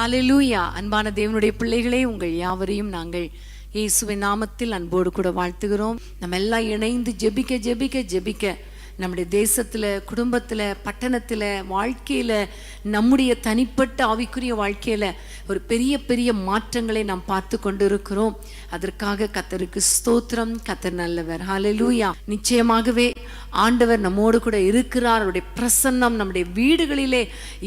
ஹalleluya. அன்பான தேவனுடைய பிள்ளைகளே உங்கள் யாவரையும் நாங்கள் இயேசுவின் நாமத்தில் அன்போடு கூட வாழ்த்துகிறோம். நம்ம எல்லாம் இணைந்து ஜெபிக்க ஜெபிக்க ஜெபிக்க நம்முடைய தேசத்தில் குடும்பத்தில் பட்டணத்தில் வாழ்க்கையில் நம்முடைய தனிப்பட்ட ஆவிக்குரிய வாழ்க்கையில் ஒரு பெரிய பெரிய மாற்றங்களை நாம் பார்த்து கொண்டு இருக்கிறோம் அதற்காக கத்தருக்கு ஸ்தோத்திரம். கத்தர் நல்லவர். ஹalleluya நிச்சயமாகவே ஆண்டவர் நம்மோடு கூட இருக்கிறார். அவருடைய பிரசன்னம் நம்முடைய வீடுகளிலே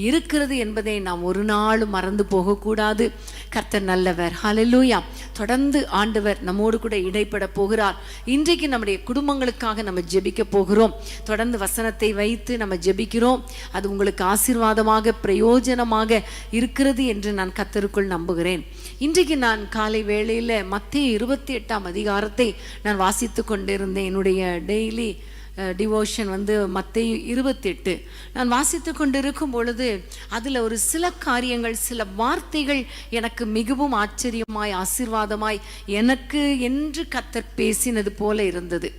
இருக்கிறது என்பதை நாம் ஒரு நாளும் மறந்து போகக்கூடாது. கர்த்தர் நல்லவர். ஹalleluya தொடர்ந்து ஆண்டவர் நம்மோடு கூட இடைப்பட போகிறார். இன்றைக்கு நம்முடைய குடும்பங்களுக்காக நம்ம ஜெபிக்க போகிறோம். தொடர்ந்து வசனத்தை வைத்து நம்ம ஜெபிக்கிறோம். அது உங்களுக்கு ஆசீர்வாதமாக பிரயோஜனமாக இருக்கிறது என்று நான் கர்த்தருக்குள் நம்புகிறேன். இன்றைக்கு நான் காலை வேளையில் மத்திய இருபத்தி எட்டாம் அதிகாரத்தை நான் வாசித்து கொண்டிருந்தேன். என்னுடைய டெய்லி டிவோஷன் வந்து மத்திய இருபத்தெட்டு. நான் வாசித்து கொண்டிருக்கும் பொழுது அதில் ஒரு சில காரியங்கள் சில வார்த்தைகள் எனக்கு மிகவும் ஆச்சரியமாய் ஆசீர்வாதமாய் எனக்கு என்று கத்தர் பேசினது போல இருந்தது.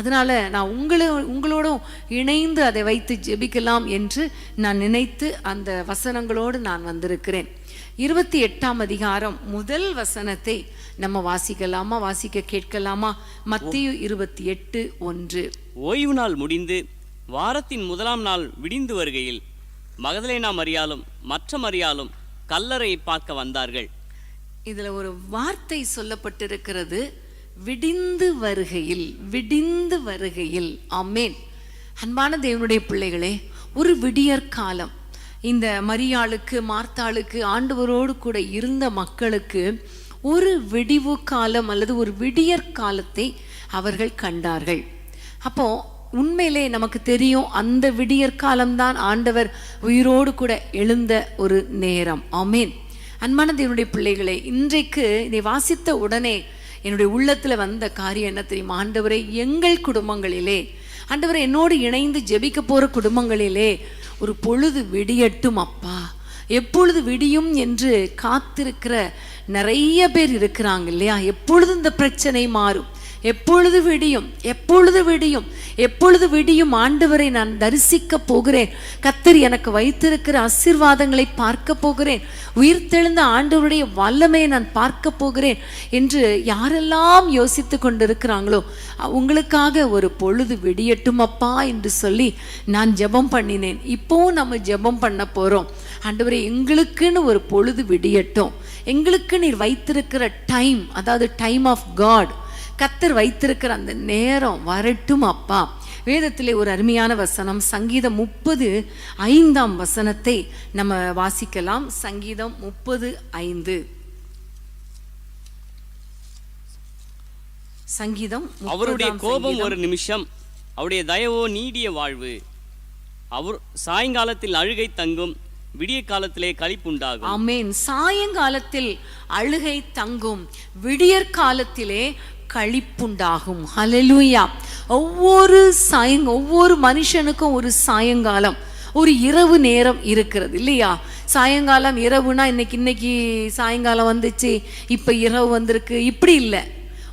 அதனால நான் உங்களோ உங்களோடும் இணைந்து அதை வைத்து ஜெபிக்கலாம் என்று நான் நினைத்து அந்த வசனங்களோடு நான் வந்திருக்கிறேன். இருபத்தி எட்டாம் அதிகாரம் முதல் வசனத்தை நம்ம வாசிக்கலாமா? வாசிக்க கேட்கலாமா? மத்திய இருபத்தி எட்டு ஒன்று. ஓய்வு நாள் முடிந்து வாரத்தின் முதலாம் நாள் விடிந்து வருகையில் மகதலேனா மரியாலும் மற்ற மரியாலும் கல்லறையை பார்க்க வந்தார்கள். இதுல ஒரு வார்த்தை சொல்லப்பட்டிருக்கிறது. விடிந்து வருகையில் விடிந்து வருகையில். ஆமேன். அன்பான தேவனுடைய பிள்ளைகளே ஒரு விடியற் காலம் இந்த மரியாளுக்கு மார்த்தாளுக்கு ஆண்டவரோடு கூட இருந்த மக்களுக்கு ஒரு விடிவு காலம் அல்லது ஒரு விடியற் காலத்தை அவர்கள் கண்டார்கள். அப்போ உண்மையிலே நமக்கு தெரியும் அந்த விடியற் காலம்தான் ஆண்டவர் உயிரோடு கூட எழுந்த ஒரு நேரம். ஆமேன். அன்பான தேவனுடைய பிள்ளைகளே இன்றைக்கு இதை வாசித்த உடனே என்னுடைய உள்ளத்தில் வந்த காரியம் என்ன தெரியுமா? ஆண்டவரை எங்கள் குடும்பங்களிலே ஆண்டவர் என்னோடு இணைந்து ஜெபிக்க போற குடும்பங்களிலே ஒரு பொழுது விடியட்டும் அப்பா. எப்பொழுது விடியும் என்று காத்திருக்கிற நிறைய பேர் இருக்கிறாங்க இல்லையா? எப்பொழுது இந்த பிரச்சனை மாறும்? எப்பொழுது விடியும்? எப்பொழுது விடியும்? எப்பொழுது விடியும்? ஆண்டவரை நான் தரிசிக்க போகிறேன். கத்தர் எனக்கு வைத்திருக்கிற ஆசீர்வாதங்களை பார்க்க போகிறேன். உயிர்த்தெழுந்த ஆண்டவருடைய வல்லமையை நான் பார்க்க போகிறேன் என்று யாரெல்லாம் யோசித்து கொண்டிருக்கிறாங்களோ உங்களுக்காக ஒரு பொழுது விடியட்டும் அப்பா என்று சொல்லி நான் ஜெபம் பண்ணினேன். இப்போ நம்ம ஜெபம் பண்ண போறோம். ஆண்டவரை எங்களுக்குன்னு ஒரு பொழுது விடியட்டும். எங்களுக்கு நீர் வைத்திருக்கிற டைம் அதாவது டைம் ஆஃப் காட் கத்தர் வைத்திருக்கிற அந்த நேரம் வரட்டும் அப்பா. வேதத்திலே ஒரு அருமையான வசனம் சங்கீதம் முப்பது ஐந்தாம் வசனத்தை நம்ம வாசிக்கலாம். சங்கீதம் முப்பது ஐந்து. சங்கீதம் அவருடைய கோபம். ஒரு நிமிஷம் அவருடைய தயவோ நீடிய வாழ்வு. அவர் சாயங்காலத்தில் அழுகை தங்கும் விடிய காலத்திலே களிப்புண்டாகும். ஆமென். சாயங்காலத்தில் அழுகை தங்கும். விடியற் காலத்திலே களிப்புண்டாகும். ஹலலூயா ஒவ்வொரு சாயங் ஒவ்வொரு மனுஷனுக்கும் ஒரு சாயங்காலம். ஒரு இரவு நேரம் இருக்கிறது இல்லையா? சாயங்காலம் இரவுனா இன்னைக்கு இன்னைக்கு சாயங்காலம் வந்துச்சு இப்போ இரவு வந்திருக்கு. இப்படி இல்லை.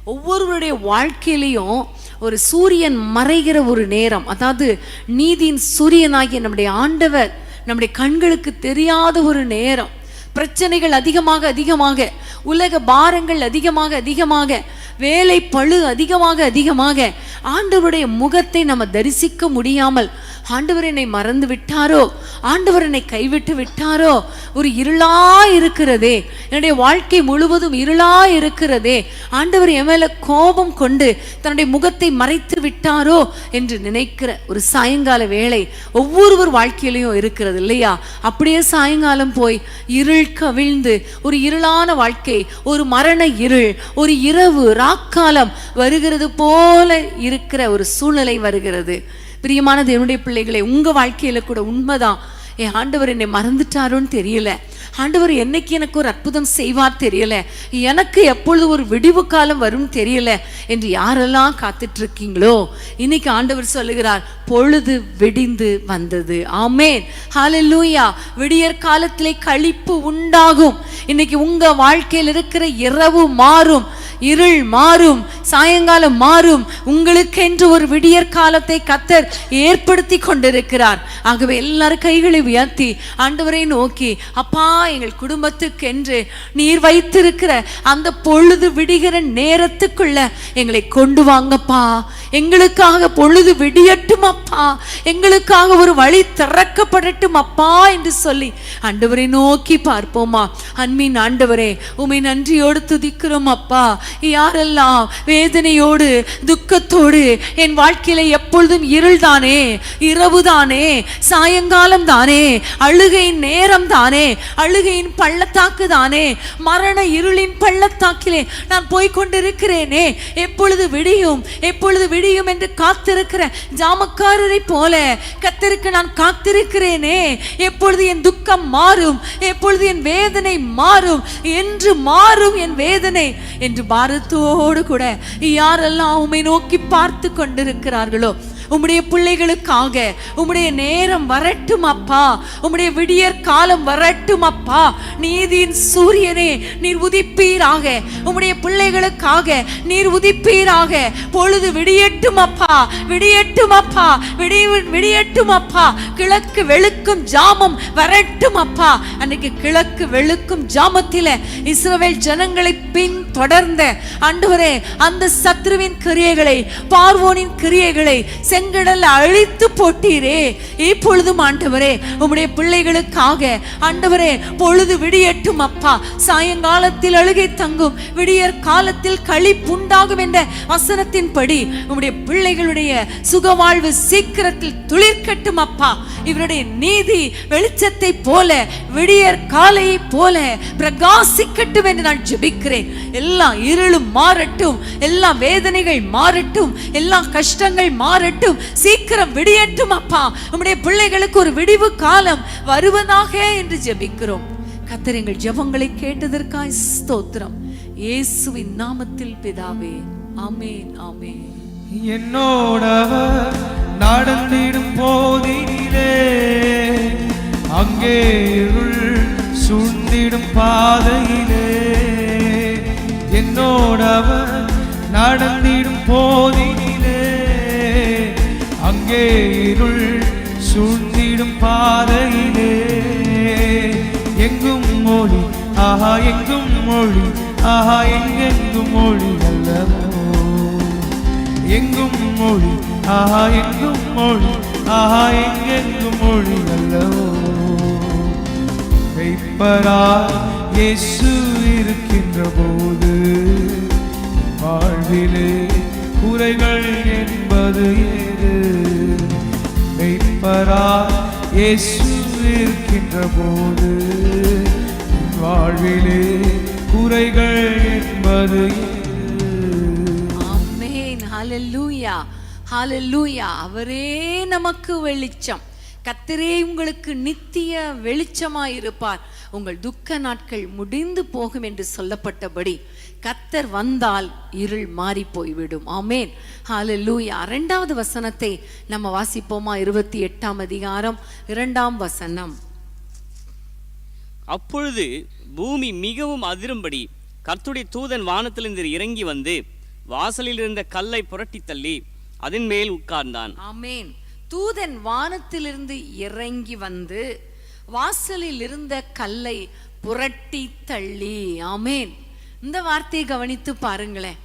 ஒவ்வொருவருடைய வாழ்க்கையிலையும் ஒரு சூரியன் மறைகிற ஒரு நேரம். அதாவது நீதியின் சூரியனாகிய நம்முடைய ஆண்டவர் நம்முடைய கண்களுக்கு தெரியாத ஒரு நேரம். பிரச்சனைகள் அதிகமாக அதிகமாக. உலக பாரங்கள் அதிகமாக அதிகமாக. வேலை பழு அதிகமாக அதிகமாக. ஆண்டவருடைய முகத்தை நம்ம தரிசிக்க முடியாமல் ஆண்டவர் என்னை மறந்து விட்டாரோ? ஆண்டவர் என்னை கைவிட்டு விட்டாரோ? ஒரு இருளா இருக்கிறதே. என்னுடைய வாழ்க்கை முழுவதும் இருளா இருக்கிறதே. ஆண்டவர் என் மேல கோபம் கொண்டு தன்னுடைய முகத்தை மறைத்து விட்டாரோ என்று நினைக்கிற ஒரு சாயங்கால வேலை ஒவ்வொருவர் வாழ்க்கையிலையும் இருக்கிறது இல்லையா? அப்படியே சாயங்காலம் போய் இருள் கவிழ்ந்து ஒரு இருளான வாழ்க்கை ஒரு மரண இருள் ஒரு இரவு ராக்காலம் வருகிறது போல இருக்கிற ஒரு சூழ்நிலை வருகிறது. பிரியமான தேவனுடைய பிள்ளைகளை உங்க வாழ்க்கையில கூட உண்மைதான். என் ஆண்டவர் என்னை மறந்துட்டாரோன்னு தெரியல. ஆண்டவர் என்னைக்கு எனக்கு ஒரு அற்புதம் செய்வார் தெரியல. எனக்கு எப்பொழுது ஒரு விடிவு காலம் வரும் தெரியல. என்று யாரெல்லாம் காத்துட்டு இருக்கீங்களோ இன்னைக்கு ஆண்டவர் சொல்லுகிறார் பொழுது விடிந்து வந்தது. ஆமேன். ஹalleluya. விடியற் காலத்திலே கழிப்பு உண்டாகும். இன்னைக்கு உங்க வாழ்க்கையில் இருக்கிற இரவு மாறும் இருள் மாறும் சாயங்காலம் மாறும். உங்களுக்கென்று ஒரு விடியற் காலத்தை கத்தர் ஏற்படுத்தி கொண்டிருக்கிறார். ஆகவே எல்லாரும் கைகளை உயர்த்தி ஆண்டவரை நோக்கி அப்பா எங்கள் குடும்பத்துக்கென்று நீர் வைத்திருக்கிற அந்த பொழுது விடுகிற நேரத்துக்குள்ள எங்களை கொண்டு வாங்கப்பா. எங்களுக்காக பொழுது விடியட்டும் அப்பா. எங்களுக்காக ஒரு வழி திறக்கப்படட்டும் அப்பா என்று சொல்லி ஆண்டவரை நோக்கி பார்ப்போமா. அன்பின் ஆண்டவரே உமை நன்றியோடு துதிக்கிறோம் அப்பா. யாரெல்லாம் வேதனையோடு துக்கத்தோடு என் வாழ்க்கையில எப்பொழுதும் இருள்தானே இரவுதானே சாயங்காலம் தானே அழுகையின் நேரம் தானே? அழுகையின் பள்ளத்தாக்கு தானே? மரண இருளின் பள்ளத்தாக்கிலே நான் போய்கொண்டிருக்கிறேனே? எப்பொழுது விடியும்? எப்பொழுது விடியும் என்று காத்திருக்கிற ஜாமக்காரரை போல கத்திருக்கு நான் காத்திருக்கிறேனே? எப்பொழுது என் துக்கம் மாறும்? எப்பொழுது என் வேதனை மாறும்? என்று மாறும் என் வேதனை? என்று பாரத்தோடு கூட யாரெல்லாம் உம்மை நோக்கி பார்த்து கொண்டிருக்கிறார்களோ? உம்முடைய பிள்ளைகளுக்காக உம்முடைய நேரம் வரட்டும் அப்பா. உம்முடைய விடியற் காலம் வரட்டும் அப்பா. நீதியின் சூரியனே நீர் உதிப்பீராக. உம்முடைய பிள்ளைகளுக்காக நீர் உதிப்பீராக. பொழுது விடியட்டும் அப்பா விடியட்டும் அப்பா விடிய விடியட்டும் அப்பா. கிழக்கு வெளுக்கும் ஜாமம் வரட்டும் அப்பா. அன்னைக்கு கிழக்கு வெளுக்கும் ஜாமத்தில இஸ்ரவேல் ஜனங்களை பின் தொடர்ந்த அன்றுவரே அந்த சத்ருவின் கிரியைகளை பார்வோனின் கிரியைகளை செங்கடல் அழித்து போட்டீரே? இப்பொழுதும் ஆண்டவரே உம்முடைய பிள்ளைகளுக்காக ஆண்டவரே பொழுது விடியட்டும் அப்பா. சாயங்காலத்தில் அழுகை தங்கும் விடியற் காலத்தில் களி புண்டாகும் என்ற வசனத்தின்படி உம்முடைய பிள்ளைகளுடைய சுகவாழ்வு சீக்கிரத்தில் துளிர்க்கட்டும் அப்பா. இவருடைய நீதி வெளிச்சத்தை போல விடியற் காலையை போல பிரகாசிக்கட்டும் என்று நான் ஜெபிக்கிறேன். எல்லா இருளும் மாறட்டும் எல்லா வேதனைகள் மாறட்டும் எல்லா கஷ்டங்கள் மாறட்டும் சீக்கிரம் விடியட்டும் அப்பா. உம்முடைய பிள்ளைகளுக்கு ஒரு விடிவு காலம் வருவதாக என்று ஜெபிக்கிறோம். கத்தர் எங்கள் ஜெபங்களை கேட்டதற்காய் ஸ்தோத்திரம். இயேசுவின் நாமத்தில் பிதாவே ஆமேன் ஆமேன். என்னோடவர் நடந்திடும் போதினிலே அங்கே இருள் சுண்டிடும் பாதையிலே. என்னோடவர் நடந்திடும் போதி பாதையிலே. எங்கும் மொழி ஆஹா எங்கும் மொழி ஆஹா எங்கெங்கும் மொழி அல்லவோ. எங்கும் மொழி ஆஹா எங்கும் மொழி ஆஹா எங்கெங்கும் மொழி அல்லவோ. மெய்ப்பரா இயேசு இருக்கின்ற போது வாழ்விலே குறைகள் என்பது ஏது? மெய்ப்பரா இயேசு இருக்கின்ற போது வாழ்விலே குறைகள் என்பது ஏது ஆமென் அவரே நமக்கு வெளிச்சம். கத்தரே உங்களுக்கு நித்திய வெளிச்சமாயிருப்பார். இருப்பார் உங்கள் துக்க நாட்கள் முடிந்து போகும் என்று சொல்லப்பட்டபடி கத்தர் வந்தால் இருள் மாறி போய்விடும். ஆமேன். ஹalleluya. இரண்டாவது வசனத்தை நம்ம வாசிப்போமா? இருபத்தி எட்டாம் அதிகாரம் இரண்டாம் வசனம். அப்பொழுது பூமி மிகவும் அதிரும்படி கர்த்தருடைய தூதன் வானத்திலிருந்து இறங்கி வந்து வாசலில் இருந்த கல்லை புரட்டித் தள்ளி அதன் மேல் உட்கார்ந்தான். ஆமேன். தூதன் வானத்திலிருந்து இறங்கி வந்து வாசலில் இருந்த கல்லை புரட்டி தள்ளி. ஆமேன். இந்த வார்த்தையை கவனித்து பாருங்களேன்.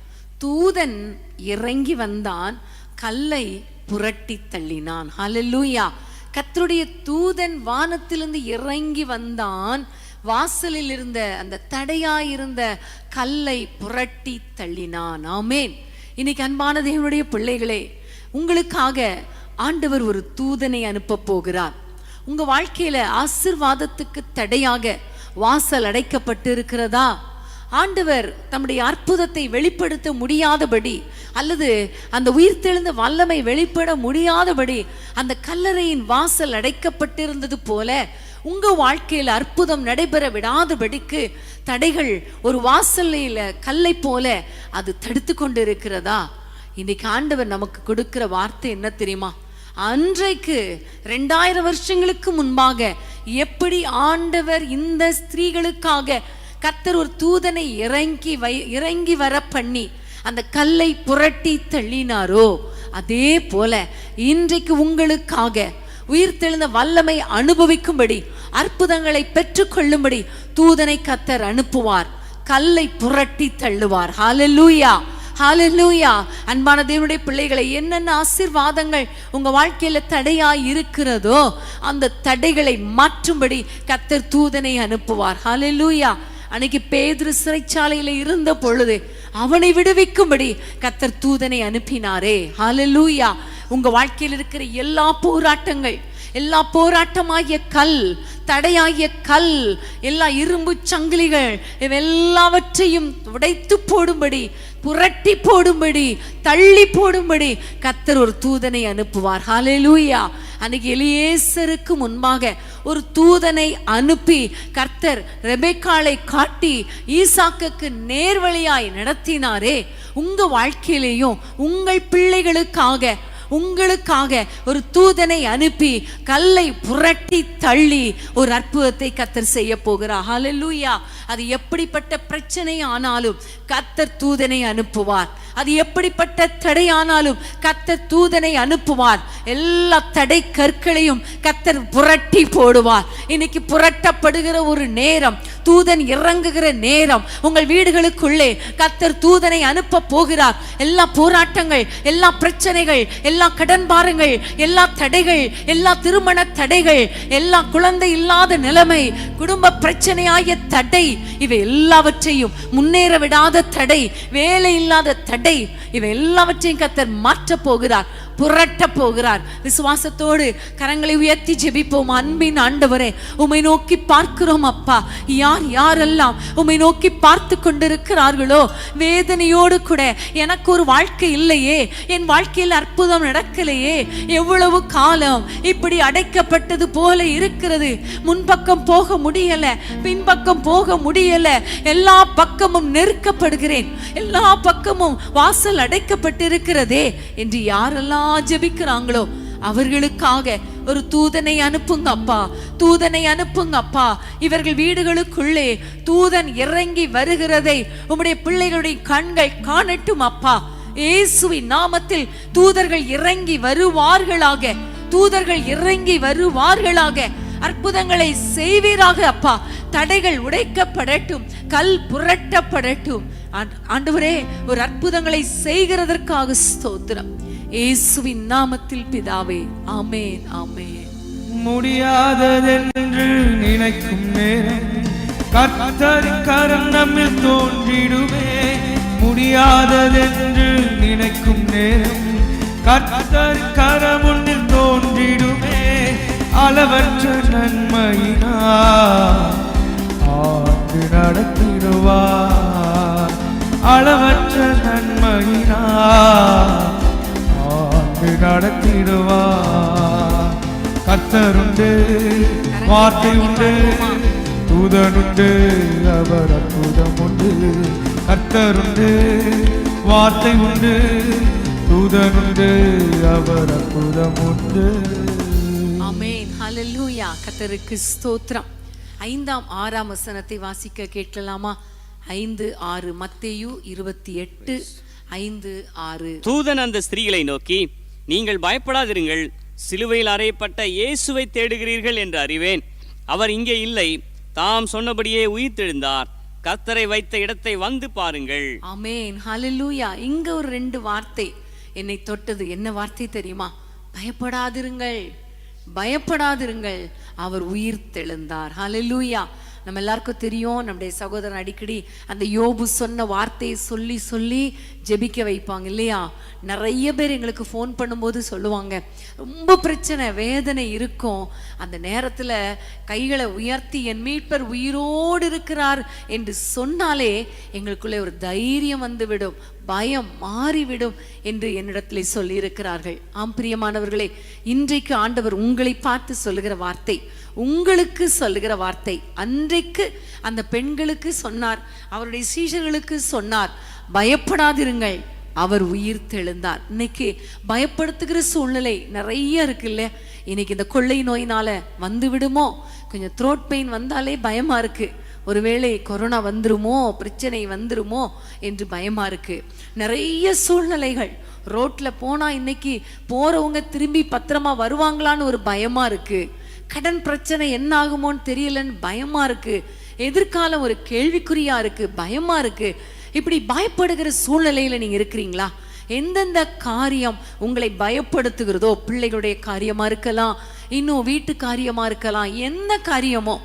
தூதன் இறங்கி வந்தான் கல்லை புரட்டி தள்ளினான். ஹலலூயா கத்தருடைய தூதன் வானத்திலிருந்து இறங்கி வந்தான் வாசலில் இருந்த அந்த தடையாயிருந்த கல்லை புரட்டி தள்ளினான். ஆமேன். இன்னைக்கு அன்பான தேவனுடைய பிள்ளைகளே உங்களுக்காக ஆண்டவர் ஒரு தூதனை அனுப்ப போகிறார். உங்க வாழ்க்கையில ஆசிர்வாதத்துக்கு தடையாக வாசல் அடைக்கப்பட்டு இருக்கிறதா ஆண்டவர் தம்முடைய அற்புதத்தை வெளிப்படுத்த முடியாதபடி அல்லது அந்த உயிர்த்தெழுந்த வல்லமை வெளிப்பட முடியாதபடி அந்த கல்லறையின் வாசல் அடைக்கப்பட்டிருந்தது போல உங்க வாழ்க்கையில் அற்புதம் நடைபெற விடாதபடிக்கு தடைகள் ஒரு வாசலையில் கல்லை போல அது தடுத்து கொண்டு இருக்கிறதா இன்னைக்கு ஆண்டவர் நமக்கு கொடுக்கிற வார்த்தை என்ன தெரியுமா? அன்றைக்கு ரெண்டாயிரம் வருஷங்களுக்கு முன்பாக எப்படி ஆண்டவர் இந்த ஸ்திரீகளுக்காக கத்தர் ஒரு தூதனை இறங்கி வை இறங்கி வர பண்ணி அந்த கல்லை புரட்டி தள்ளினாரோ அதே போல இன்றைக்கு உங்களுக்காக உயிர்த்தெழுந்த வல்லமை அனுபவிக்கும்படி அற்புதங்களை பெற்றுக்கொள்ளும்படி தூதனை கத்தர் அனுப்புவார். கல்லை புரட்டி தள்ளுவார். ஹalleluya ஹalleluya. அன்பான தேவனுடைய பிள்ளைகளை என்னென்ன ஆசீர்வாதங்கள் உங்க வாழ்க்கையில தடையா இருக்கிறதோ அந்த தடைகளை மாற்றும்படி கத்தர் தூதனை அனுப்புவார். ஹalleluya. அன்னைக்கு பேதுரு சிறைச்சாலையில இருந்த பொழுது அவனை விடுவிக்கும்படி கத்தர் தூதனை அனுப்பினாரே. ஹalleluya. உங்க வாழ்க்கையில் இருக்கிற எல்லா போராட்டங்கள் எல்லா போராட்டமாகிய கல் தடையாகிய கல் எல்லா இரும்பு சங்கிலிகள் எல்லாவற்றையும் உடைத்து போடும்படி புரட்டி போடும்படி தள்ளி போடும்படி கத்தர் ஒரு தூதனை அனுப்புவார். ஹalleluya அன்னைக்கு எலியேசருக்கு முன்பாக ஒரு தூதனை அனுப்பி கர்த்தர் ரெபேக்காலை காட்டி ஈசாக்குக்கு நேர்வழியாய் நடத்தினாரே. உங்க வாழ்க்கையிலேயும் உங்கள் பிள்ளைகளுக்காக உங்களுக்காக ஒரு தூதனை அனுப்பி கல்லை புரட்டி தள்ளி ஒரு அற்புதத்தை கத்தர் செய்ய போகிறார். ஹலலூயா அது எப்படிப்பட்ட பிரச்சனை ஆனாலும் கத்தர் தூதனை அனுப்புவார். அது எப்படிப்பட்ட தடையானாலும் கத்தர் தூதனை அனுப்புவார். எல்லா தடை கற்களையும் கத்தர் புரட்டி போடுவார். இன்னைக்கு புரட்டப்படுகிற ஒரு நேரம் தூதன் இறங்குகிற நேரம் உங்கள் வீடுகளுக்குள்ளே கத்தர் தூதனை அனுப்ப போகிறார். எல்லா போராட்டங்கள் எல்லா பிரச்சனைகள் எல்லா கடன் பாருங்கள் எல்லா தடைகள் எல்லா திருமண தடைகள் எல்லா குழந்தை இல்லாத நிலைமை குடும்ப பிரச்சனையாகிய தடை இவை எல்லாவற்றையும் முன்னேற விடாத தடை வேலை இல்லாத தடை இவை எல்லாவற்றையும் கத்தர் மாற்ற போகிறார் புரட்ட போகிறார். விசுவாசத்தோடு கரங்களை உயர்த்தி ஜெபிப்போம். அன்பின் ஆண்டவரே உம்மை நோக்கி பார்க்கிறோம் அப்பா. யார் யாரெல்லாம் உம்மை நோக்கி பார்த்து கொண்டிருக்கிறார்களோ வேதனையோடு கூட எனக்கு ஒரு வாழ்க்கை இல்லையே என் வாழ்க்கையில் அற்புதம் நடக்கலையே எவ்வளவு காலம் இப்படி அடைக்கப்பட்டது போல இருக்கிறது. முன்பக்கம் போக முடியல பின்பக்கம் போக முடியல எல்லா பக்கமும் நெருக்கப்படுகிறேன் எல்லா பக்கமும் வாசல் அடைக்கப்பட்டிருக்கிறதே என்று யாரெல்லாம் ஜெபிக்கிறாங்களோ அவர்களுக்காக ஒரு தூதனை அனுப்புங்க அப்பா தூதனை அனுப்புங்க அப்பா. இவர்கள் வீடுகளுக்குள்ளே தூதன் இறங்கி வருகிறதை உம்முடைய பிள்ளைகளுடைய கண்கள் காணட்டும் அப்பா. இயேசுவின் நாமத்தில் தூதர்கள் இறங்கி வருவார்களாக தூதர்கள் இறங்கி வருவார்களாக. அற்புதங்களை செய்வீராக அப்பா. தடைகள் உடைக்கப்படட்டும் கல் புரட்டப்படட்டும். ஆண்டவரே ஒரு அற்புதங்களை செய்கிறதற்காக ஸ்தோத்திரம். இயேசுவின் நாமத்தில் பிதாவே ஆமேன் ஆமேன். முடியாததென்று நினைக்கும் நேரம் கர்த்தரின் கரம் நம்மில் தோன்றிடுமே. முடியாததென்று நினைக்கும் நேரம் கர்த்தரின் கரம் உன்னில் தோன்றிடுமே. அளவற்ற நன்மையினா ஆண்டு நடத்திடுவார். அளவற்ற நன்மையினா ஆண்டு நடத்திடுவார் கர்த்தருண்டு வார்த்தை உண்டு தூதனுண்டு அவர் அற்புதம் உண்டு கர்த்தருண்டு வார்த்தை உண்டு தூதனுண்டு அவர் அற்புதம் உண்டு ஆமென். ஹalleluya. கர்த்தருக்கு ஸ்தோத்திரம். ஐந்தாம் ஆறாம் வசனத்தை வாசிக்க கேட்கலாமா? ஐந்து ஆறு. மத்தேயு இருபத்தி எட்டு ஐந்து ஆறு. தூதன் அந்த ஸ்திரீகளை நோக்கி நீங்கள் பயப்படாதிருங்கள். சிலுவையில் அறையப்பட்ட இயேசுவை தேடுகிறீர்கள் என்று அறிவேன். அவர் இங்கே இல்லை. தாம் சொன்னபடியே உயிர்த்தெழுந்தார். கர்த்தரை வைத்த இடத்தை வந்து பாருங்கள். அமேன் ஹalleluya. இங்க ஒரு ரெண்டு வார்த்தை. என்னை தொட்டது என்ன வார்த்தை தெரியுமா? பயப்படாதிருங்கள். பயப்படாதிருங்கள். அவர் உயிர் தெழுந்தார் ஹalleluya. நம்ம எல்லாருக்கும் தெரியும் நம்முடைய சகோதரன் அடிக்கடி அந்த யோபு சொன்ன வார்த்தையை சொல்லி சொல்லி ஜெபிக்க வைப்பாங்க இல்லையா? நிறைய பேர் எங்களுக்கு ஃபோன் பண்ணும்போது சொல்லுவாங்க ரொம்ப பிரச்சனை வேதனை இருக்கும். அந்த நேரத்தில் கைகளை உயர்த்தி என் மீட்பர் உயிரோடு இருக்கிறார் என்று சொன்னாலே எங்களுக்குள்ளே ஒரு தைரியம் வந்துவிடும். பயம் மாறிவிடும் என்று என்னிடத்திலே சொல்லியிருக்கிறார்கள். ஆம் பிரியமானவர்களே இன்றைக்கு ஆண்டவர் உங்களை பார்த்து சொல்லுகிற வார்த்தை உங்களுக்கு சொல்லுகிற வார்த்தை. அன்றைக்கு அந்த பெண்களுக்கு சொன்னார் அவருடைய சீஷர்களுக்கு சொன்னார் பயப்படாதிருங்கள் அவர் உயிர் தெழுந்தார். இன்னைக்கு பயப்படுத்துகிற சூழ்நிலை நிறைய இருக்குல்ல இன்னைக்கு இந்த கொள்ளை நோயினால வந்து விடுமோ கொஞ்சம் த்ரோட் பெயின் வந்தாலே பயமா இருக்கு. ஒருவேளை கொரோனா வந்துருமோ பிரச்சனை வந்துருமோ என்று பயமா இருக்கு. நிறைய சூழ்நிலைகள். ரோட்ல போனா இன்னைக்கு போறவங்க திரும்பி பத்திரமா வருவாங்களான்னு ஒரு பயமா இருக்கு. கடன் பிரச்சனை என்ன ஆகுமோன்னு தெரியலன்னு பயமா இருக்கு. எதிர்காலம் ஒரு கேள்விக்குறியா இருக்கு பயமா இருக்கு. இப்படி பயப்படுகிற சூழ்நிலையில நீங்க இருக்கிறீங்களா? எந்தெந்த காரியம் உங்களை பயப்படுத்துகிறதோ பிள்ளைகளுடைய காரியமா இருக்கலாம் இன்னும் வீட்டு காரியமா இருக்கலாம் என்ன காரியமோ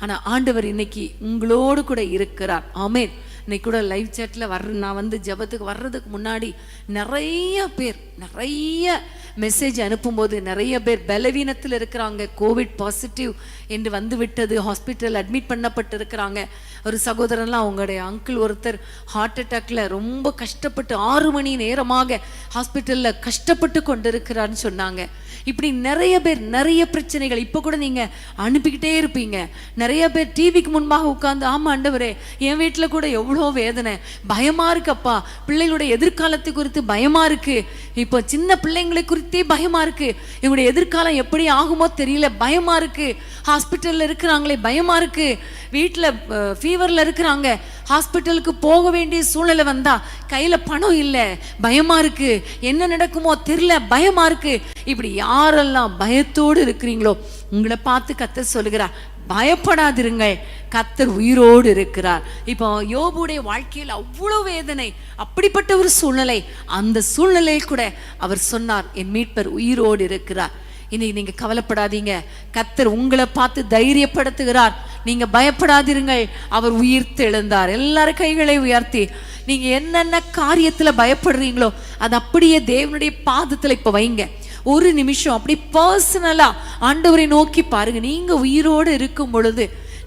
ஆனால் ஆண்டவர் இன்னைக்கு உங்களோடு கூட இருக்கிறார். ஆமென். இன்னைக்கு கூட லைவ் சேட்டில் வர்ற நான் வந்து ஜெபத்துக்கு வர்றதுக்கு முன்னாடி நிறைய பேர் நிறைய மெசேஜ் அனுப்பும்போது நிறைய பேர் பலவீனத்தில் இருக்கிறாங்க. கோவிட் பாசிட்டிவ் என்று வந்து விட்டது ஹாஸ்பிட்டல் அட்மிட் பண்ணப்பட்டிருக்கிறாங்க. ஒரு சகோதரன்லாம் அவங்களுடைய அங்கிள் ஒருத்தர் ஹார்ட் அட்டாக்ல ரொம்ப கஷ்டப்பட்டு ஆறு மணி நேரமாக ஹாஸ்பிட்டலில் கஷ்டப்பட்டு கொண்டிருக்கிறான்னு சொன்னாங்க. இப்படி நிறைய பேர் நிறைய பிரச்சனைகள். இப்போ கூட நீங்க அனுப்பிக்கிட்டே இருப்பீங்க. நிறைய பேர் டிவிக்கு முன்பாக உட்கார்ந்து ஆமா ஆண்டவரே என் வீட்டில் கூட எவ்வளோ வேதனை. பயமா இருக்குப்பா பிள்ளைகளுடைய எதிர்காலத்தை குறித்து பயமா இருக்கு. இப்போ சின்ன பிள்ளைங்களை குறித்து பயமா இருக்கு. இவங்களுடைய எதிர்காலம் எப்படி ஆகுமோ தெரியல. பயமா இருக்கு. ஹாஸ்பிட்டல்ல இருக்கிறாங்களே பயமா இருக்கு. வீட்டில் ஃபீவர்ல இருக்கிறாங்க. ஹாஸ்பிட்டலுக்கு போக வேண்டிய சூழ்நிலை வந்தா கையில பணம் இல்லை. பயமா இருக்கு. என்ன நடக்குமோ தெரியல. பயமா இருக்கு. இப்படி யாரெல்லாம் பயத்தோடு இருக்கிறீங்களோ உங்களை பார்த்து கத்த சொல்லுகிறா பயப்படாதிருங்கள். கத்தர் உயிரோடு இருக்கிறார். இப்போ யோபுடைய வாழ்க்கையில் அவ்வளோ வேதனை அப்படிப்பட்ட ஒரு சூழ்நிலை. அந்த சூழ்நிலையில் கூட அவர் சொன்னார் என் மீட்பர் உயிரோடு இருக்கிறார். இன்னைக்கு நீங்க கவலைப்படாதீங்க. கத்தர் உங்களை பார்த்து தைரியப்படுத்துகிறார். நீங்க பயப்படாதிருங்கள். அவர் உயிர் தெழுந்தார். எல்லாரும் கைகளை உயர்த்தி நீங்க என்னென்ன காரியத்துல பயப்படுறீங்களோ அது அப்படியே தேவனுடைய பாதத்துல இப்ப வைங்க. ஒரு நிமிஷம் அப்படி பர்சனலாக ஆண்டவரை நோக்கி பாருங்க. நீங்கள் உயிரோடு இருக்கும் பொழுது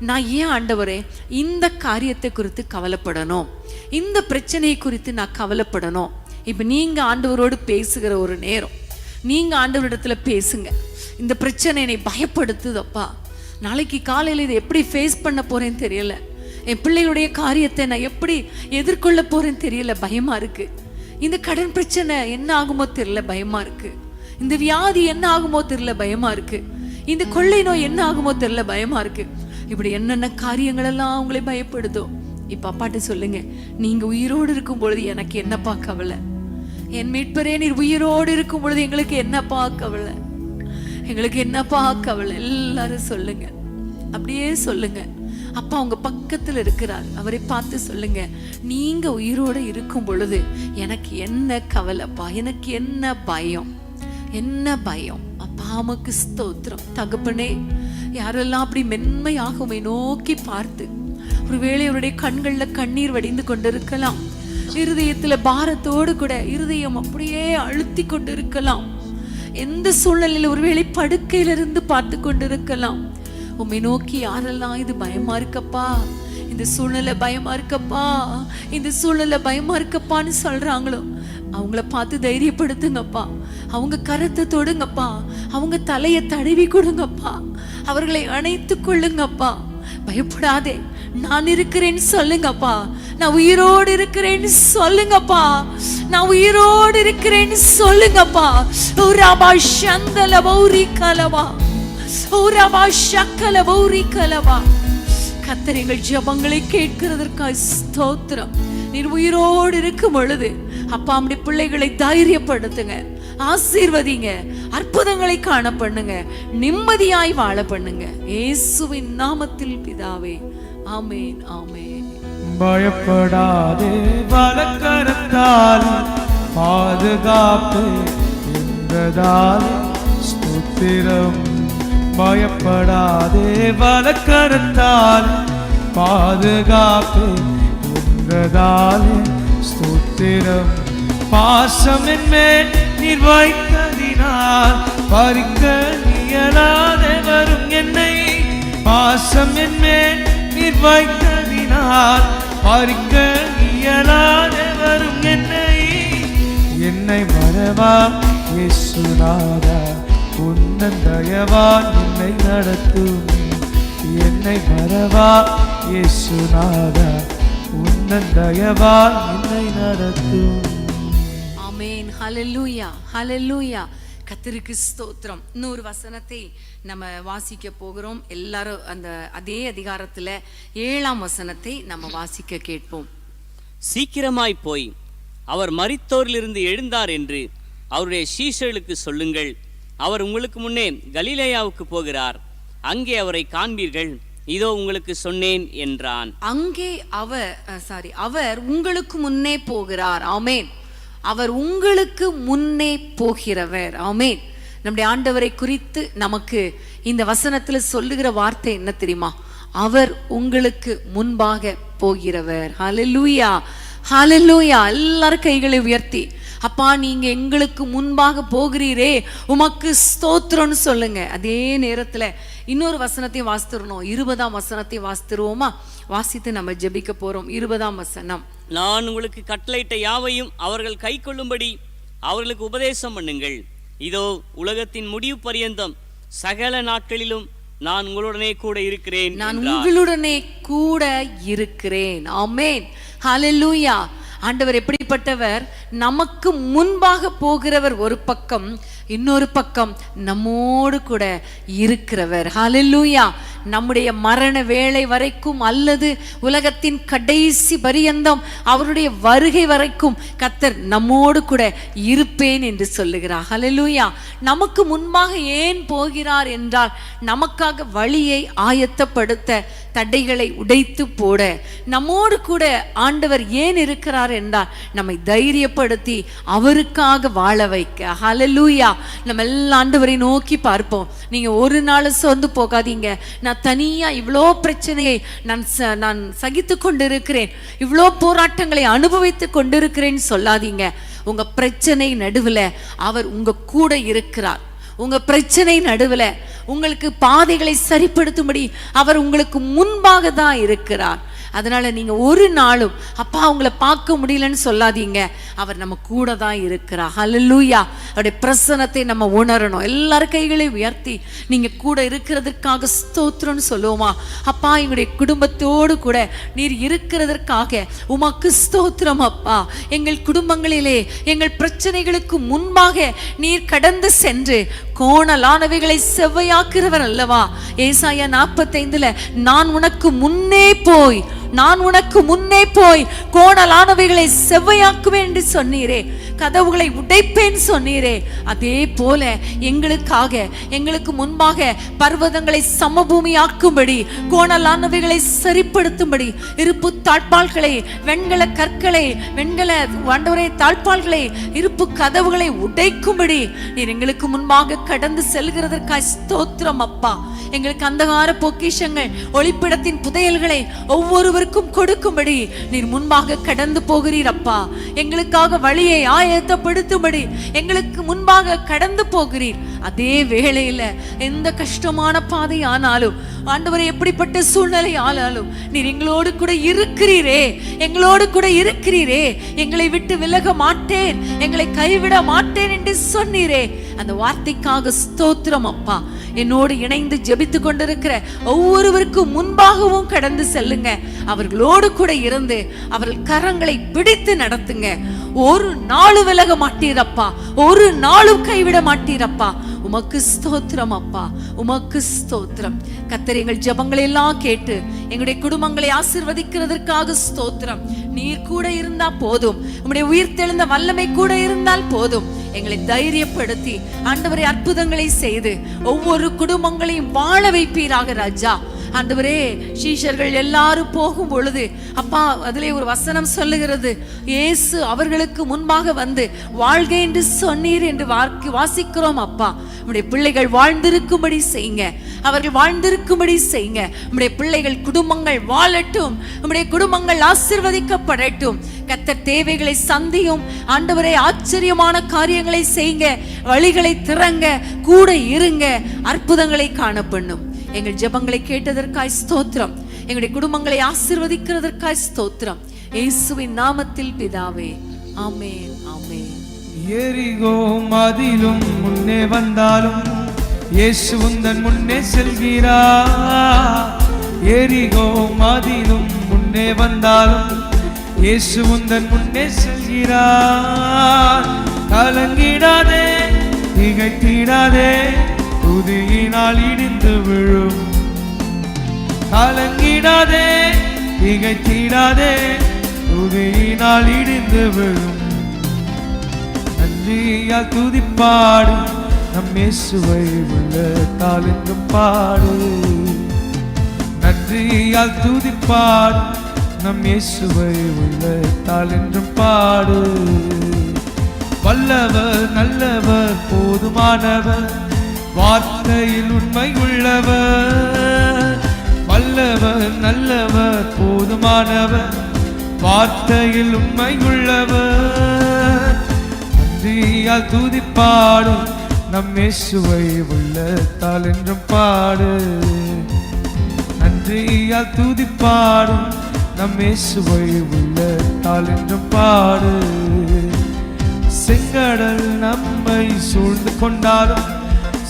நான் ஏன் ஆண்டவரே இந்த காரியத்தை குறித்து கவலைப்படணும்? இந்த பிரச்சனையை குறித்து நான் கவலைப்படணும். இப்போ நீங்கள் ஆண்டவரோடு பேசுகிற ஒரு நேரம். நீங்கள் ஆண்டவரிடத்துல பேசுங்க. இந்த பிரச்சனை என்னை பயப்படுத்துதப்பா. நாளைக்கு காலையில் இதை எப்படி ஃபேஸ் பண்ண போகிறேன்னு தெரியல. என் பிள்ளைகளுடைய காரியத்தை நான் எப்படி எதிர்கொள்ள போகிறேன்னு தெரியல. பயமாக இருக்குது இந்த கடன் பிரச்சனை என்ன ஆகுமோ தெரியல. பயமாக இருக்குது இந்த வியாதி என்ன ஆகுமோ தெரியல பயமா இருக்கு. இந்த கொள்ளை நோய் என்ன ஆகுமோ தெரியல பயமா இருக்கு. இப்படி என்னென்ன காரியங்கள் எல்லாம் அவங்களே பயப்படுதோ இப்ப அப்பாட்ட சொல்லுங்க. நீங்க உயிரோடு இருக்கும் பொழுது எனக்கு என்னப்பா கவலை என் மீட்பரே நீர் உயிரோடு இருக்கும் பொழுது எங்களுக்கு என்னப்பா கவலை எங்களுக்கு என்னப்பா கவலை எல்லாரும் சொல்லுங்க. அப்படியே சொல்லுங்க. அப்பா உங்க பக்கத்துல இருக்கிறார். அவரை பார்த்து சொல்லுங்க. நீங்க உயிரோட இருக்கும் பொழுது எனக்கு என்ன கவலைப்பா? எனக்கு என்ன பயம்? என்ன பயம்? அப்பாமக்கு ஸ்தோத்திரம். தகப்பனே யாரெல்லாம் அப்படி மென்மையாக உம்மை நோக்கி பார்த்து ஒருவேளை அவருடைய கண்கள்ல கண்ணீர் வடிந்து கொண்டிருக்கலாம். இருதயத்துல பாரத்தோடு கூட இருதயம் அப்படியே அழுத்தி கொண்டிருக்கலாம். எந்த சூழ்நிலையில ஒருவேளை படுக்கையிலிருந்து பார்த்து கொண்டிருக்கலாம். உம்மை நோக்கி யாரெல்லாம் இது பயமா இருக்கப்பா? இந்த சூழ்நிலை பயமா இருக்கப்பா? இந்த சூழ்நிலை பயமா இருக்கப்பான்னு சொல்றாங்களோ அவங்கள பார்த்து தைரியப்படுத்துங்கப்பா. அவங்க கருத்தை தொடுங்கப்பா. அவங்க தலையை தடவி கொடுங்கப்பா. அவர்களை அணைத்து கொள்ளுங்கப்பா. பயப்படாதே. நான் இருக்கிறேன்னு சொல்லுங்கப்பா. நான் உயிரோடு இருக்கிறேன்னு சொல்லுங்கப்பா. நான் உயிரோடு இருக்கிறேன்னு சொல்லுங்கப்பா. ஊராபா சந்தல பௌரி கலவா. ஊராபா சக்கல பௌரி கலவா. கத்தர் எங்கள் ஜெபங்களை கேட்கிறதற்காக ஸ்தோத்திரம். நீர் உயிரோடு இருக்கும் பொழுது அப்பா அப்படி பிள்ளைகளை தைரியப்படுத்துங்க. ஆசீர்வதிங்க. அற்புதங்களை காண பண்ணுங்க. நிம்மதியாய் வாழ பண்ணுங்க. இயேசுவின் நாமத்தில் பிதாவே ஆமேன் ஆமேன். பயப்படாதே வலக்கரத்தால் பாதுகாப்பு என்றதால் ஸ்தோத்திரம். பயப்படாதே வலக்கரத்தால் பாதுகாப்பு என்றதால் ஸ்தோத்திரம். பாசம் என்மேல் நீர் வைத்ததினால் பறிக்க இயலாதே வரும் என்னை. பாசம் என்மேல் நீர் வைத்ததினால் பறிக்க இயலாதே வரும் என்னை. என்னை வரவா இயேசுநாதா உன்னன் தயவான் என்னை நடத்தும் என்னை வரவா இயேசுநாதா என்னை நடத்தும் ஆமென். ஹalleluya. ஹalleluya. கர்த்தருக்கு ஸ்தோத்திரம். இன்னொரு வசனத்தை நம்ம வாசிக்க போகிறோம். எல்லாரும் அந்த அதே அதிகாரத்துல ஏழாம் வசனத்தை நம்ம வாசிக்க கேட்போம். சீக்கிரமாய் போய் அவர் மரித்தோரிலிருந்து எழுந்தார் என்று அவருடைய சீஷர்களுக்கு சொல்லுங்கள். அவர் உங்களுக்கு முன்னே கலிலேயாவுக்கு போகிறார். அங்கே அவரை காண்பீர்கள். இதோ உங்களுக்கு சொன்னேன் என்றான். அங்கே அவர் சாரி அவர் உங்களுக்கு முன்னே போகிறார். ஆமேன். அவர் உங்களுக்கு முன்னே போகிறவர். ஆமேன். நம்முடைய ஆண்டவரை குறித்து நமக்கு இந்த வசனத்துல சொல்லுகிற வார்த்தை என்ன தெரியுமா? அவர் உங்களுக்கு முன்பாக போகிறவர். ஹலலூயா ஹலலூயா எல்லாரும் கைகளை உயர்த்தி அப்பா நீங்க எங்களுக்கு முன்பாக போகிறீரே. உமக்கு ஸ்தோத்திரம்னு சொல்லுங்க. அதே நேரத்துல இன்னொரு வசனத்தையும் வாசித்துறணும் இருபதாம் வசனத்தையும் வாசித்துருவோமா வாசித்து நம்ம ஜெபிக்க போறோம். இருபதாம் வசனம். நான் உங்களுக்கு கட்டளையிட்ட யாவையும் அவர்கள் கை கொள்ளும்படி அவர்களுக்கு உபதேசம் பண்ணுங்கள். இதோ உலகத்தின் முடிவு பரியந்தம். சகல நாட்களிலும் நான் உங்களுடனே கூட இருக்கிறேன் நான். உங்களுடனே கூட இருக்கிறேன். ஆமென். ஹalleluya. ஆண்டவர் எப்படிப்பட்டவர்? நமக்கு முன்பாக போகிறவர் ஒரு பக்கம் இன்னொரு பக்கம் நம்மோடு கூட இருக்கிறவர். ஹalleluya நம்முடைய மரண வேலை வரைக்கும் அல்லது உலகத்தின் கடைசி பரியந்தம் அவருடைய வருகை வரைக்கும் கத்தர் நம்மோடு கூட இருப்பேன் என்று சொல்லுகிறார். ஹலலூயா நமக்கு முன்பாக ஏன் போகிறார் என்றால் நமக்காக வழியை ஆயத்தப்படுத்த தடைகளை உடைத்து போட. நம்மோடு கூட ஆண்டவர் ஏன் இருக்கிறார் என்றால் நம்மை தைரியப்படுத்தி அவருக்காக வாழ வைக்க. ஹலலூயா நம்ம எல்லா நோக்கி பார்ப்போம். நீங்க ஒரு நாள் சோர்ந்து போகாதீங்க. நான் தனியா இவ்வளோ பிரச்சனையை நான் ச- நான் சகித்து கொண்டிருக்கிறேன். இவ்வளோ போராட்டங்களை அனுபவித்து கொண்டிருக்கிறேன்னு சொல்லாதீங்க. உங்க பிரச்சனை நடுவுல அவர் உங்க கூட இருக்கிறார். உங்க பிரச்சனை நடுவுல உங்களுக்கு பாதைகளை சரிப்படுத்தும்படி அவர் உங்களுக்கு முன்பாக தான் இருக்கிறார். அதனால நீங்க ஒரு நாளும் அப்பா அவங்கள பார்க்க முடியலன்னு சொல்லாதீங்க. அவர் நம்ம கூட தான் இருக்கிறார். ஹலலூயா அவருடைய பிரசனத்தை நம்ம உணரணும். எல்லார் கைகளையும் உயர்த்தி நீங்க கூட இருக்கிறதுக்காக ஸ்தோத்திரம்னு சொல்லுவோமா? அப்பா எங்களுடைய குடும்பத்தோடு கூட நீர் இருக்கிறதற்காக உமக்கு ஸ்தோத்திரம் அப்பா. எங்கள் குடும்பங்களிலே எங்கள் பிரச்சனைகளுக்கு முன்பாக நீர் கடந்து சென்று கோணலானவைகளை செவ்வையாக்குறவர் அல்லவா? ஏசாயா நாற்பத்தைந்துல நான் உனக்கு முன்னே போய் நான் உனக்கு முன்னே போய் கோணலானவைகளை செவ்வையாக்குவேன் என்று சொன்னீரே கதவுகளை உடைப்பேன் சொன்னீரே. அதே போல எங்களுக்காக எங்களுக்கு முன்பாக பர்வதங்களை சமபூமியாக்கும்படி கோணலானவைகளை சரிப்படுத்தும்படி இருப்பு தாழ்பால்களை வெண்கல கற்களை வெண்கல வண்டவரை தாழ்பால்களை இருப்பு கதவுகளை உடைக்கும்படி நீர் எங்களுக்கு முன்பாக கடந்து செல்கிறதற்காய் ஸ்தோத்திரம் அப்பா. எங்களுக்கு அந்தகார பொக்கிஷங்கள் ஒளிப்பிடத்தின் புதையல்களை ஒவ்வொருவருக்கும் கொடுக்கும்படி நீர் முன்பாக கடந்து போகிறீர் அப்பா. எங்களுக்காக வழியை ஆயத்தப்படுத்தும்படி எங்களுக்கு முன்பாக கடந்து போகிறீர். அதே வேளையில எந்த கஷ்டமான பாதை ஆனாலும் ஆண்டவரை எப்படிப்பட்ட சூழ்நிலை ஆனாலும் நீர் எங்களோடு கூட இருக்கிறீரே. எங்களோடு கூட இருக்கிறீரே. எங்களை விட்டு விலக மாட்டேன். எங்களை கைவிட மாட்டேன் என்று சொன்னீரே. அந்த வார்த்தைக்காக ஸ்தோத்திரம் அப்பா. என்னோடு இணைந்து ஜெபித்து கொண்டிருக்கிற ஒவ்வொருவருக்கும் முன்பாகவும் கடந்து செல்லுங்க. அவர்களோடு கூட இருந்து அவர்கள் கரங்களை பிடித்து நடத்துங்க. ஒரு நாளும் விலக மாட்டீரப்பா. ஒரு நாளும் கைவிட மாட்டீரப்பா. உமக்கு ஸ்தோத்திரம் அப்பா. உமக்கு ஸ்தோத்திரம். கத்தர் எங்கள் ஜபங்களை எல்லாம் கேட்டு எங்களுடைய குடும்பங்களை ஆசிர்வதிக்கிறதற்காக ஸ்தோத்திரம். நீர் கூட இருந்தா போதும். உம்முடைய உயிர் தெழுந்த வல்லமை கூட இருந்தால் போதும். எங்களை தைரியப்படுத்தி ஆண்டவரை அற்புதங்களை செய்து ஒவ்வொரு குடும்பங்களையும் வாழ வைப்பீராக ராஜா. ஆண்டவரே சீஷர்கள் எல்லாரும் போகும் பொழுது அப்பா அதிலே ஒரு வசனம் சொல்லுகிறது. இயேசு அவர்களுக்கு முன்பாக வந்து வாழ்க என்று சொன்னீர் என்று வாக்கு வாசிக்கிறோம் அப்பா. உம்முடைய பிள்ளைகள் வாழ்ந்திருக்கும்படி செய்யுங்க. அவர்கள் வாழ்ந்திருக்கும்படி செய்யுங்க. உம்முடைய பிள்ளைகள் குடும்பங்கள் வாழட்டும். உம்முடைய குடும்பங்கள் ஆசிர்வதிக்கப்படட்டும். கத்தர் தேவைகளை சந்தியும். ஆண்டவரை ஆச்சரியமான காரியங்களை செய்யுங்க. வழிகளை திறங்க. கூட இருங்க. அற்புதங்களை காணப்பண்ணும். எங்கள் ஜெபங்களை கேட்டதற்காய் ஸ்தோத்திரம். எங்களுடைய குடும்பங்களை ஆசிர்வதிக்கிறதற்காய் ஸ்தோத்திரம். இயேசுவின் நாமத்தில் பிதாவே ஆமேன் ஆமேன். எரிகோ மதிலும் முன்னே வந்தாலும் இயேசு உந்தன் முன்னே செல்கிறார். எரிகோ மதிலும் முன்னே வந்தாலும் இயேசு உந்தன் முன்னே செல்கிறார். கலங்கிடாதே திகைத்திடாதே துதியினால் இடிந்து விழும். கலங்கிடாதே திகைச்சிடாதே துதியினால் இடிந்து விழும். நன்றியால் துதிப்பாடு நம் இயேசுவை உள்ளத்தால் என்றும் பாடு. நன்றியால் துதிப்பாடு நம் இயேசுவை உள்ளத்தால் என்றும் பாடு. வல்லவர் நல்லவர் போதுமானவர். வார்த்தையில் உண்மை உள்ளவர் வல்லவர் நல்லவர் போதுமானவர். வார்த்தையில் உண்மை உள்ளவர். நன்றியால் பாடும் நம் இயேசுவை உள்ளத்தால் என்றும் பாடு. நன்றியால் துதிப்பாடு நம் இயேசுவை உள்ளத்தால் என்றும் பாடு. செங்கடல் நம்மை சூழ்ந்து கொண்டாலும்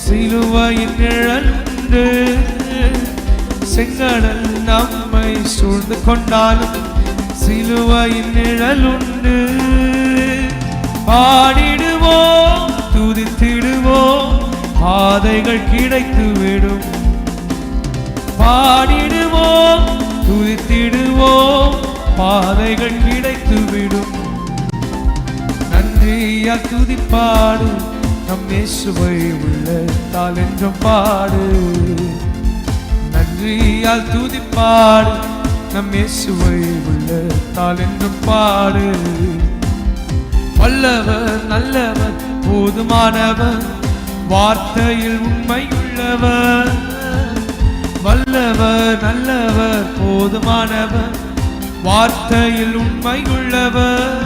சிலுவையின் நிழல் செங்கடல் நம்மை சூழ்ந்து கொண்டாலும் சிலுவையின் நிழல் உண்டு பாடிடுவோம் துதித்திடுவோம் பாதைகள் கிடைத்து விடும். பாடிடுவோம் துதித்திடுவோம் பாதைகள் கிடைத்து விடும். நன்றியா துதிப்பாடும் நம் இயேசுவை உள்ளத்தால் என்றும் பாடு. நன்றியால் துதிப்பாடு. நம் இயேசுவை உள்ளத்தால் என்றும் பாடு. வல்லவர் நல்லவர் போதுமானவர் வார்த்தையில் உண்மையுள்ளவர். வல்லவர் நல்லவர் போதுமானவர் வார்த்தையில் உண்மையுள்ளவர்.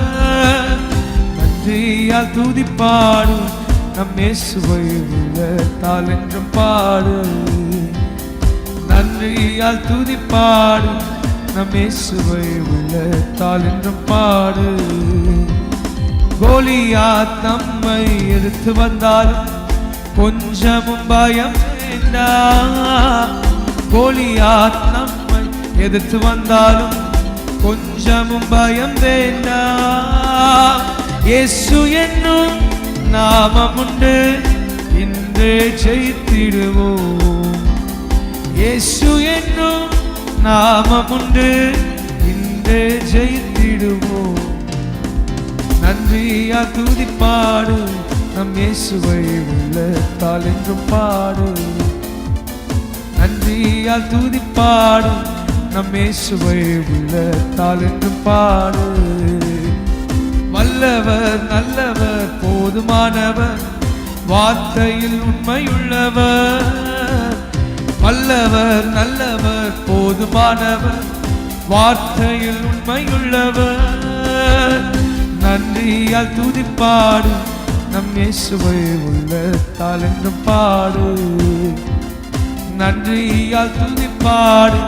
நன்றியால் துதிப்பாடு. நம் இயேசுவை உள்ளத்தால் என்றும் பாடு. நன்றியால் துதிப்பாடு. நம் இயேசுவை உள்ளத்தால் என்றும் பாடு. கோலியாத் நம்மை எடுத்து வந்தால் கொஞ்சமும் பயம் வேண்டாம் கோலியாத் நம்மை எதிர்த்து வந்தாலும் கொஞ்சமும் பயம் வேண்டாம் இயேசு என்னும் நாமமுண்டு இன்று ஜெயித்திடுவோம். இயேசு என்னும் நாமமுண்டு இன்று ஜெயித்திடுவோம். நன்றியா துதி பாடு. நம் இயேசுவை உள்ளத்தால் என்றும் பாடு. நன்றியா துதி பாடு. நம் இயேசுவை உள்ளத்தால் என்றும் பாடு. வல்லவர் நல்லவர். போதுமானவர் வார்த்தையில் உண்மையுள்ளவர். வல்லவர் நல்லவர் போதுமானவர் வார்த்தையில் உண்மையுள்ளவர். நன்றியால் துதிப்பாடு நம் இயேசுவை உள்ளத்தால் என்றும் பாடு. நன்றியால் துதிப்பாடு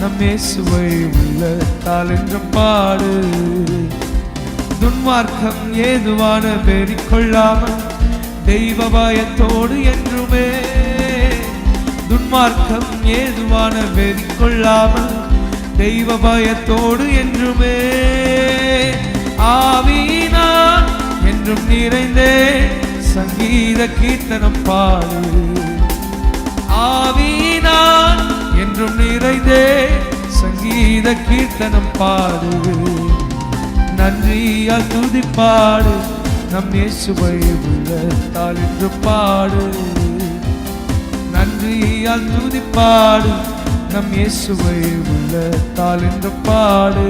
நம் இயேசுவை உள்ளத்தால் என்றும் பாடு. துன்மார்க்கம் ஏதுவான பெறிக்கொள்ளாமல் தெய்வ பயத்தோடு என்றுமே துன்மார்க்கம் ஏதுவான வெறிக்கொள்ளாமல் தெய்வ பயத்தோடு என்றுமே ஆவீனா என்றும் நிறைந்தே சங்கீத கீர்த்தனம் பாடு. ஆவீனா என்றும் நிறைந்தே சங்கீத கீர்த்தனம் பாடு. நன்றியால் துதிப்பாடு நம் இயேசுவை உள்ளத்தால் என்று பாடு. நன்றியால் துதிப்பாடு நம் இயேசுவை உள்ளத்தால் என்று பாடு.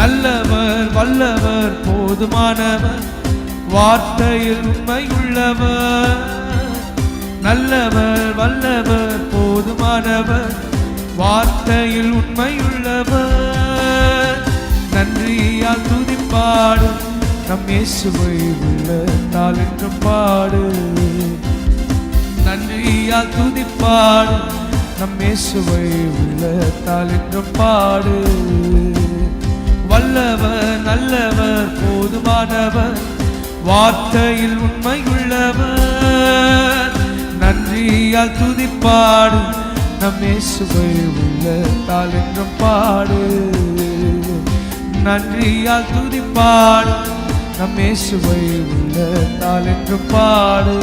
நல்லவர் வல்லவர் போதுமானவர். வார்த்தையில் உண்மை உள்ளவர் நல்லவர் வல்லவர் போதுமானவர். வார்த்தையில் உண்மை உள்ளவர் நன்றியால் துதிப்பாடு. நம் இயேசுவை உள்ளத்தால் என்றும் பாடு. நன்றியால் துதிப்பாடு. நம் இயேசுவை உள்ளத்தால் என்றும் பாடு. வல்லவர் நல்லவர் போதுமானவர் வார்த்தையில் உண்மை உள்ளவர் நன்றியால் துதிப்பாடு. நம் இயேசுவை உள்ளத்தால் என்றும் பாடு. நன்றியால் துதிப்பாடு. நம் இயேசுவை உள்ளத்தால் என்று பாடு.